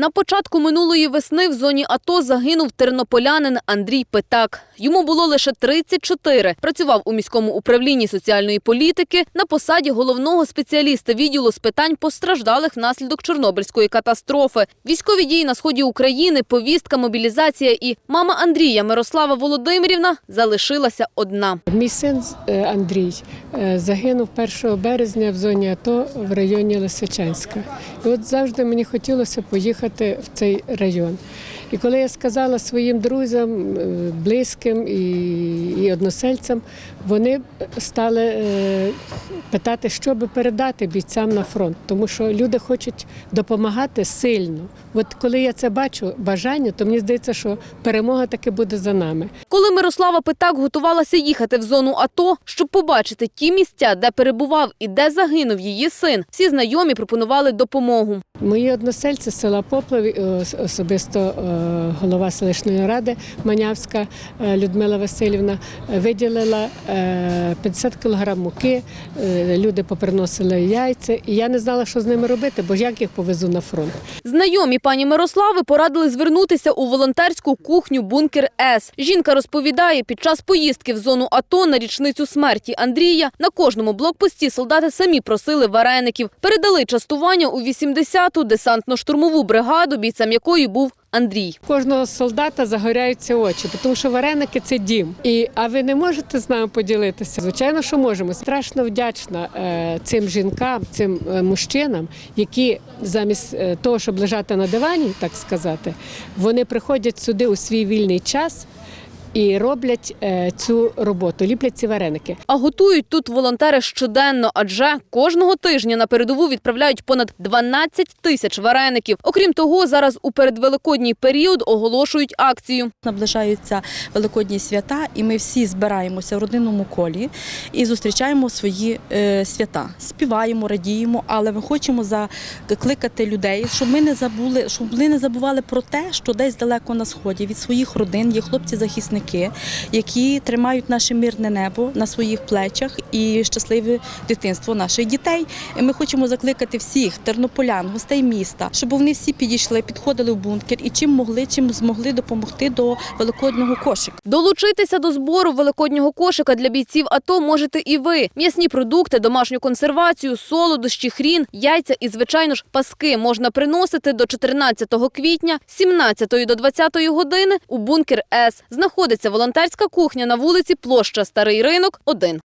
На початку минулої весни в зоні АТО загинув тернополянин Андрій Питак. Йому було лише 34. Працював у міському управлінні соціальної політики на посаді головного спеціаліста відділу з питань постраждалих внаслідок Чорнобильської катастрофи. Військові дії на сході України, повістка, мобілізація і мама Андрія Мирослава Володимирівна залишилася одна. Мій син е, Андрій е, загинув 1 березня в зоні АТО в районі Лисичанська. І от завжди мені хотілося поїхати в цей район. І коли я сказала своїм друзям, е, близьким і, і односельцям, вони стали е, питати, що би передати бійцям на фронт, тому що люди хочуть допомагати сильно. От коли я це бачу, бажання, то мені здається, що перемога таки буде за нами. Коли Мирослава Питак готувалася їхати в зону АТО, щоб побачити ті місця, де перебував і де загинув її син, всі знайомі пропонували допомогу. Мої односельці з села Поплав, е, особисто голова селищної ради Манявська е, Людмила Васильівна е, виділила е, 50 кг муки. е, Люди поприносили яйця, і я не знала, що з ними робити, бо як їх повезу на фронт. Знайомі пані Мирослави порадили звернутися у волонтерську кухню Бункер С. Жінка розповідає, під час поїздки в зону АТО на річницю смерті Андрія на кожному блокпості солдати самі просили вареників. Передали частування у 80-ту десантно-штурмову бригаду, бійцем якої був Андрій. Кожного солдата загоряються очі, тому що вареники це дім. І а ви не можете з нами поділитися? Звичайно, що можемо. Страшно вдячна е, цим жінкам, цим е, мужчинам, які замість е, того, щоб лежати на дивані, так сказати, вони приходять сюди у свій вільний час і роблять е, цю роботу, ліплять ці вареники. А готують тут волонтери щоденно, адже кожного тижня на передову відправляють понад 12 тисяч вареників. Окрім того, зараз у передвеликодній період оголошують акцію. Наближаються великодні свята, і ми всі збираємося в родинному колі і зустрічаємо свої е, свята. Співаємо, радіємо, але ми хочемо закликати людей, щоб ми не забули, щоб вони не забували про те, що десь далеко на сході від своїх родин є хлопці-захисники, які тримають наше мирне небо на своїх плечах і щасливе дитинство наших дітей. Ми хочемо закликати всіх тернополян, гостей міста, щоб вони всі підійшли, підходили в бункер і чим могли, чим змогли допомогти до великоднього кошика. Долучитися до збору великоднього кошика для бійців АТО можете і ви. М'ясні продукти, домашню консервацію, солодощі, хрін, яйця і, звичайно ж, паски можна приносити до 14 квітня з 17 до 20 години у бункер С. Знаходиться волонтерська кухня на вулиці Площа Старий Ринок, 1.